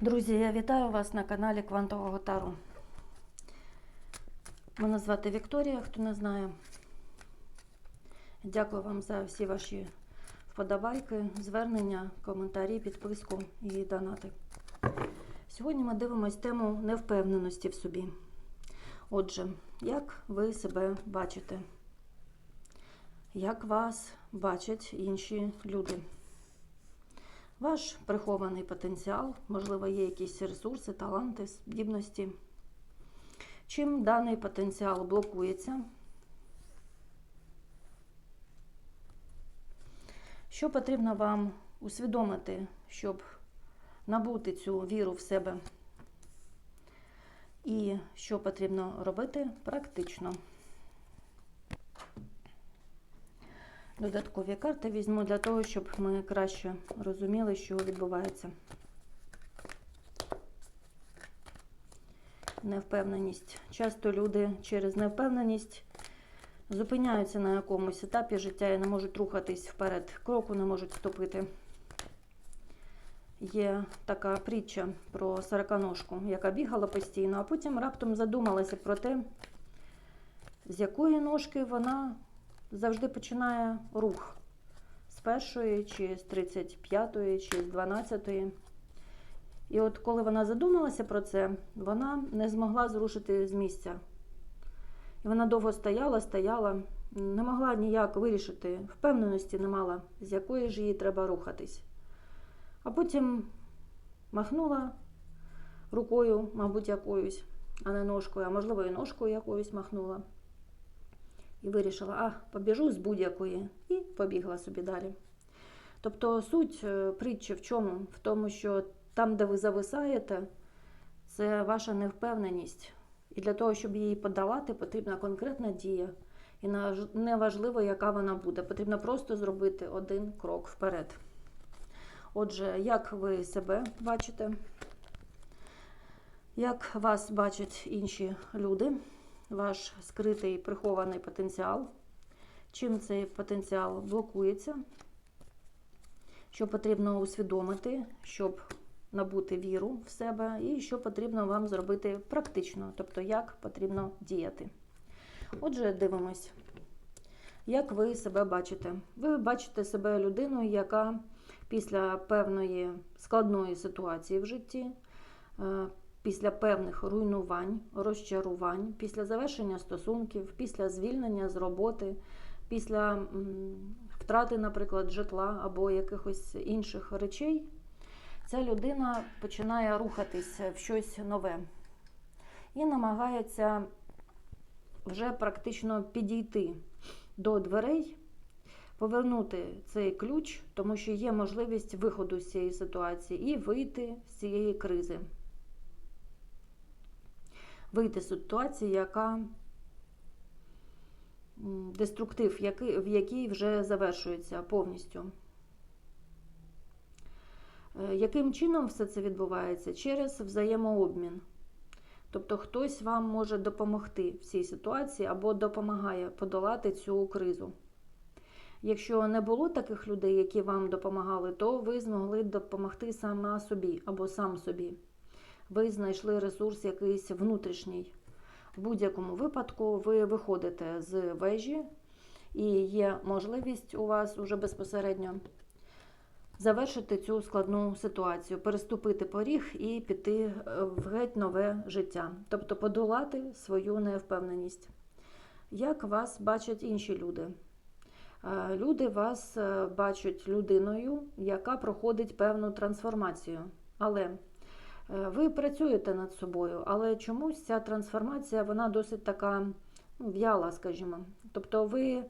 Друзі, я вітаю вас на каналі Квантового Тару. Мене звати Вікторія, хто не знає. Дякую вам за всі ваші вподобайки, звернення, коментарі, підписку і донати. Сьогодні ми дивимося тему невпевненості в собі. Отже, як ви себе бачите? Як вас бачать інші люди? Ваш прихований потенціал, можливо, є якісь ресурси, таланти, здібності. Чим даний потенціал блокується? Що потрібно вам усвідомити, щоб набути цю віру в себе? І що потрібно робити практично? Додаткові карти візьму для того, щоб ми краще розуміли, що відбувається. Невпевненість. Часто люди через невпевненість зупиняються на якомусь етапі життя і не можуть рухатись вперед, кроку не можуть ступити. Є така притча про сороконожку, яка бігала постійно, а потім раптом задумалася про те, з якої ножки вона завжди починає рух з першої, чи з 35-ї, чи з 12-ї. І от коли вона задумалася про це, вона не змогла зрушити з місця. І вона довго стояла, стояла, не могла ніяк вирішити, впевненості не мала, з якої ж їй треба рухатись. А потім махнула рукою, мабуть, якоюсь, а не ножкою, а можливо, і ножкою якоюсь махнула. І вирішила, а, побіжу з будь-якої, і побігла собі далі. Тобто суть е, притчі в чому? В тому, що там, де ви зависаєте, це ваша невпевненість. І для того, щоб її подолати, потрібна конкретна дія. І неважливо, яка вона буде. Потрібно просто зробити один крок вперед. Отже, як ви себе бачите? Як вас бачать інші люди? Ваш скритий прихований потенціал, чим цей потенціал блокується, що потрібно усвідомити, щоб набути віру в себе, і що потрібно вам зробити практично, тобто як потрібно діяти. Отже, дивимось, як ви себе бачите. Ви бачите себе людиною, яка після певної складної ситуації в житті. Після певних руйнувань, розчарувань, після завершення стосунків, після звільнення з роботи, після втрати, наприклад, житла або якихось інших речей, ця людина починає рухатись в щось нове і намагається вже практично підійти до дверей. Повернути цей ключ, тому що є можливість виходу з цієї ситуації і вийти з цієї кризи вийти з ситуації, яка деструктив, в якій вже завершується повністю. Е, яким чином все це відбувається? Через взаємообмін. Тобто хтось вам може допомогти в цій ситуації або допомагає подолати цю кризу. Якщо не було таких людей, які вам допомагали, то ви змогли допомогти сама собі або сам собі ви знайшли ресурс якийсь внутрішній. В будь-якому випадку ви виходите з вежі, і є можливість у вас уже безпосередньо завершити цю складну ситуацію, переступити поріг і піти е, в геть нове життя, тобто подолати свою невпевненість. Як вас бачать інші люди? Е, люди вас е, бачать людиною, яка проходить певну трансформацію. Але ви працюєте над собою, але чомусь ця трансформація вона досить така ну, в'яла, скажімо. Тобто ви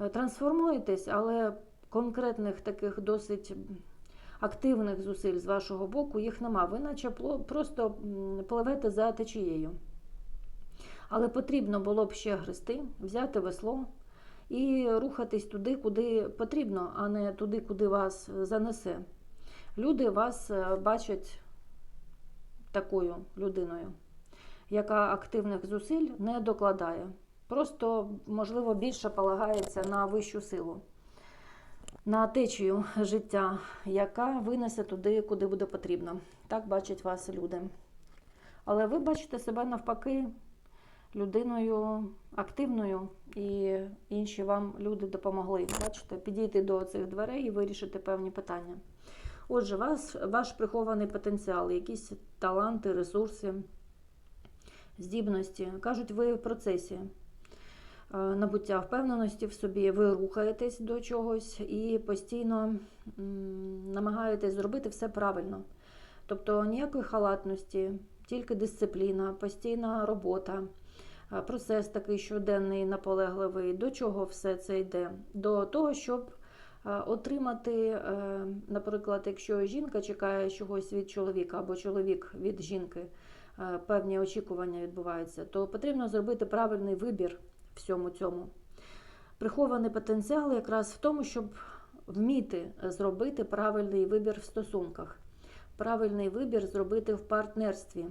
е, трансформуєтесь, але конкретних таких досить активних зусиль з вашого боку їх нема. Ви наче просто пливете за течією. Але потрібно було б ще грести, взяти весло і рухатись туди, куди потрібно, а не туди, куди вас занесе. Люди вас е, бачать такою людиною, яка активних зусиль не докладає. Просто, можливо, більше полагається на вищу силу. на течію життя, яка винесе туди, куди буде потрібно. Так бачать вас люди. Але ви бачите себе навпаки людиною активною, і інші вам люди допомогли. Бачите, підійти до цих дверей і вирішити певні питання. Отже, вас, ваш прихований потенціал, якісь таланти, ресурси, здібності. Кажуть, ви в процесі е, набуття впевненості в собі, ви рухаєтесь до чогось і постійно намагаєтесь зробити все правильно. Тобто ніякої халатності, тільки дисципліна, постійна робота, е, процес такий щоденний, наполегливий. До чого все це йде? До того, щоб отримати, е, наприклад, якщо жінка чекає чогось від чоловіка або чоловік від жінки, е, певні очікування відбуваються, то потрібно зробити правильний вибір всьому цьому. Прихований потенціал якраз в тому, щоб вміти зробити правильний вибір в стосунках, правильний вибір зробити в партнерстві,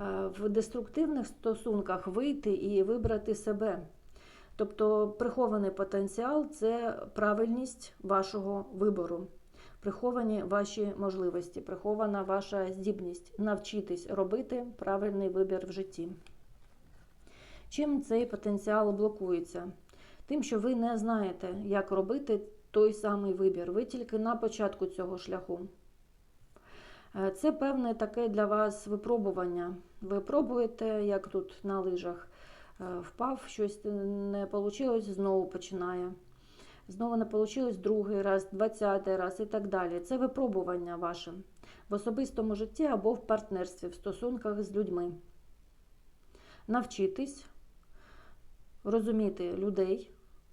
Е, в деструктивних стосунках вийти і вибрати себе. Тобто прихований потенціал це правильність вашого вибору, приховані ваші можливості, прихована ваша здібність навчитись робити правильний вибір в житті. Чим цей потенціал блокується? Тим, що ви не знаєте, як робити той самий вибір. Ви тільки на початку цього шляху. Е, Це певне таке для вас випробування. Ви пробуєте, як тут на лижах, впав, щось не вийшло, знову починає. Знову не вийшло другий раз, двадцятий раз і так далі. Це випробування ваше в особистому житті або в партнерстві, в стосунках з людьми. Навчитись розуміти людей,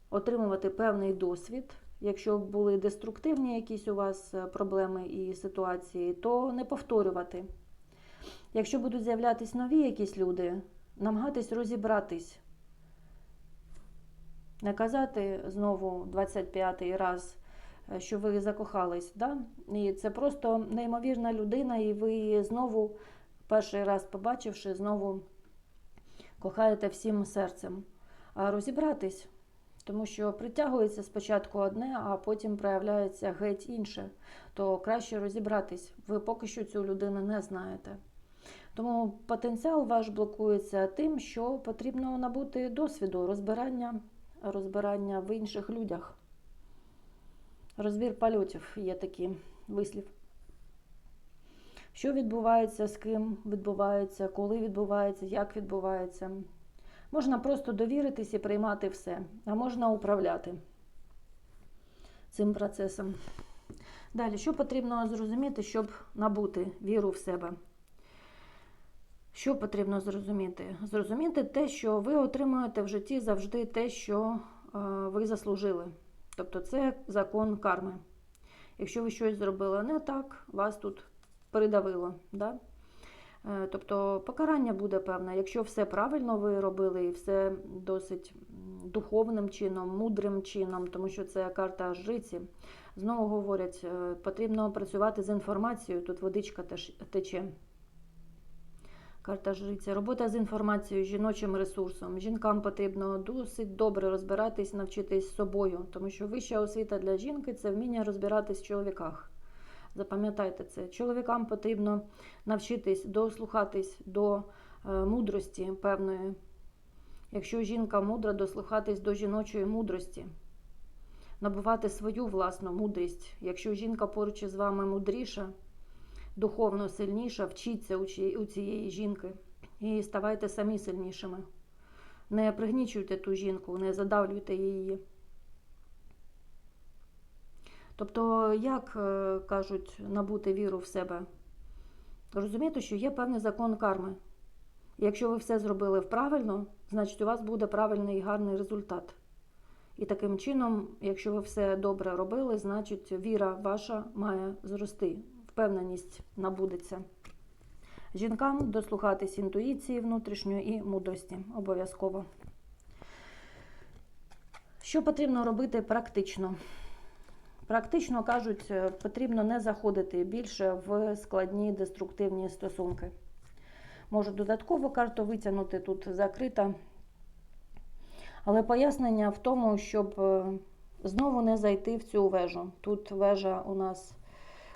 отримувати певний досвід. Якщо були деструктивні якісь у вас е, проблеми і ситуації, то не повторювати. Якщо будуть з'являтися нові якісь люди, намагатись розібратись. Не казати знову 25-й раз, е, що ви закохались. Да? І це просто неймовірна людина, і ви знову, перший раз побачивши, знову кохаєте всім серцем. А розібратись. Тому що притягується спочатку одне, а потім проявляється геть інше. То краще розібратись. Ви поки що цю людину не знаєте. Тому потенціал ваш блокується тим, що потрібно набути досвіду, розбирання, розбирання в інших людях. Розбір польотів є такий вислів. Що відбувається, з ким відбувається, коли відбувається, як відбувається. Можна просто довіритись і приймати все, а можна управляти цим процесом. Далі, що потрібно зрозуміти, щоб набути віру в себе? Що потрібно зрозуміти? Зрозуміти те, що ви отримуєте в житті завжди те, що е, ви заслужили. Тобто це закон карми. Якщо ви щось зробили не так, вас тут передавило. Да? Е, Тобто покарання буде певне, якщо все правильно ви робили і все досить духовним чином, мудрим чином, тому що це карта жриці. Знову говорять, е, потрібно працювати з інформацією, тут водичка теж тече. Карта жриці. Робота з інформацією, жіночим ресурсом. Жінкам потрібно досить добре розбиратись, навчитись з собою, тому що вища освіта для жінки це вміння розбиратись в чоловіках. Запам'ятайте це. Чоловікам потрібно навчитись дослухатись до е, мудрості певної. Якщо жінка мудра, дослухатись до жіночої мудрості, набувати свою власну мудрість. Якщо жінка поруч із вами мудріша, духовно сильніша, вчіться у цієї жінки і ставайте самі сильнішими. Не пригнічуйте ту жінку, не задавлюйте її. Тобто, як е, кажуть, набути віру в себе? Розумієте, що є певний закон карми. Якщо ви все зробили правильно, значить у вас буде правильний і гарний результат. І таким чином, якщо ви все добре робили, значить віра ваша має зрости, впевненість набудеться. Жінкам дослухатись інтуїції внутрішньої і мудрості обов'язково. Що потрібно робити практично? Практично кажуть, е, потрібно не заходити більше в складні деструктивні стосунки. Можу додаткову карту витягнути, тут закрита. Але пояснення в тому, щоб е, знову не зайти в цю вежу. Тут вежа у нас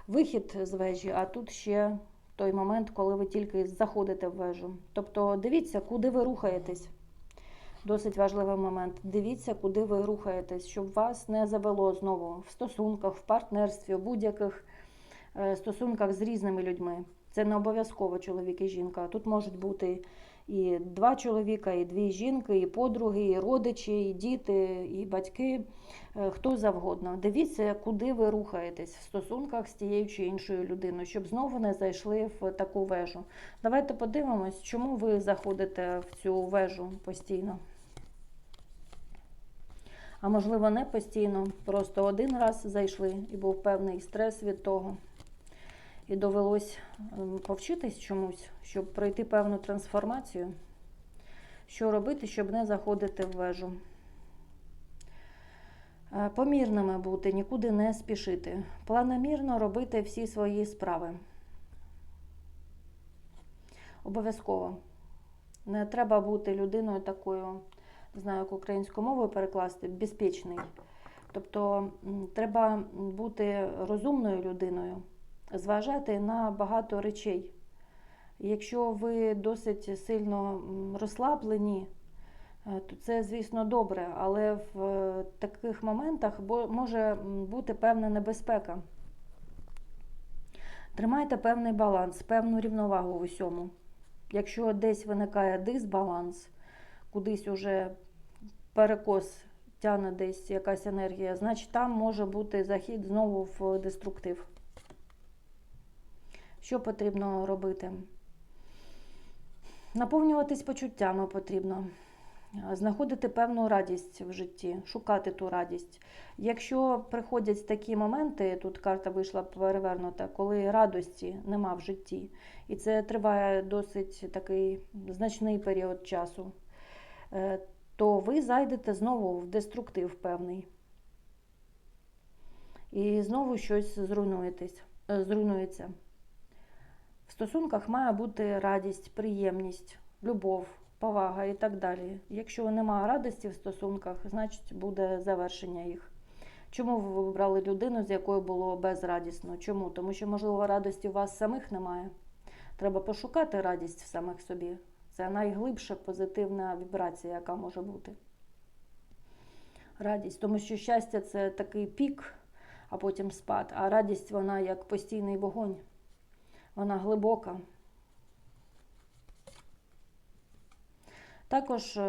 вихід з вежі, а тут ще той момент, коли ви тільки заходите в вежу. Тобто дивіться, куди ви рухаєтесь. Досить важливий момент. Дивіться, куди ви рухаєтесь, щоб вас не завело знову в стосунках, в партнерстві, у будь-яких е, стосунках з різними людьми. Це не обов'язково чоловік і жінка. Тут можуть бути і два чоловіка, і дві жінки, і подруги, і родичі, і діти, і батьки, е, хто завгодно. Дивіться, куди ви рухаєтесь в стосунках з тією чи іншою людиною, щоб знову не зайшли в таку вежу. Давайте подивимось, чому ви заходите в цю вежу постійно. А можливо, не постійно, просто один раз зайшли і був певний стрес від того. І довелось ем, повчитись чомусь, щоб пройти певну трансформацію. Що робити, щоб не заходити в вежу. Е, Помірними бути, нікуди не спішити. Планомірно робити всі свої справи. Обов'язково. Не треба бути людиною такою, не знаю, як українською мовою перекласти, безпечний. Тобто треба бути розумною людиною, зважати на багато речей. Якщо ви досить сильно розслаблені, е, то це, звісно, добре, але в е, таких моментах може бути певна небезпека. Тримайте певний баланс, певну рівновагу в усьому. Якщо десь виникає дисбаланс, кудись уже перекос тягне десь якась енергія, значить там може бути захід знову в деструктив. Що потрібно робити? Наповнюватись почуттями потрібно, знаходити певну радість в житті, шукати ту радість. Якщо приходять такі моменти, тут карта вийшла перевернута, коли радості нема в житті, і це триває досить такий значний період часу, е, то ви зайдете знову в деструктив певний. І знову щось зруйнуєтесь, е, зруйнується. Стосунках має бути радість, приємність, любов, повага і так далі. Якщо немає радості в стосунках, значить буде завершення їх. Чому ви вибрали людину, з якою було безрадісно? Чому? Тому що, можливо, радості у вас самих немає. Треба пошукати радість в самих собі. Це найглибша позитивна вібрація, яка може бути. Радість. Тому що щастя це такий пік, а потім спад. А радість вона як постійний вогонь. Вона глибока. Також е,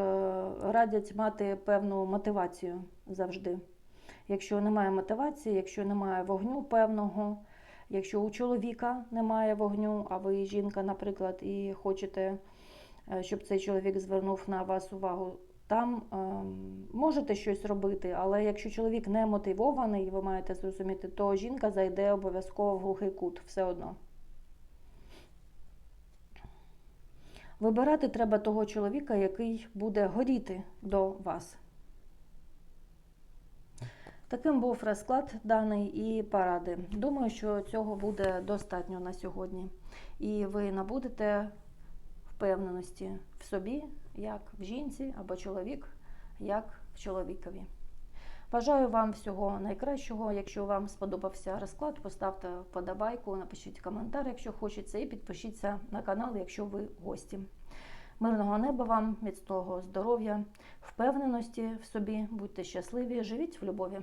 радять мати певну мотивацію завжди. Якщо немає мотивації, якщо немає вогню певного, якщо у чоловіка немає вогню, а ви жінка, наприклад, і хочете, е, щоб цей чоловік звернув на вас увагу, там е, можете щось робити, але якщо чоловік не мотивований, ви маєте зрозуміти, то жінка зайде обов'язково в глухий кут все одно. Вибирати треба того чоловіка, який буде горіти до вас. Таким був розклад даний і поради. Думаю, що цього буде достатньо на сьогодні. І ви набудете впевненості в собі, як в жінці або чоловік, як в чоловікові. Бажаю вам всього найкращого. Якщо вам сподобався розклад, поставте вподобайку, напишіть коментар, якщо хочеться, і підпишіться на канал, якщо ви гості. Мирного неба вам, міцного здоров'я, впевненості в собі, будьте щасливі, живіть в любові.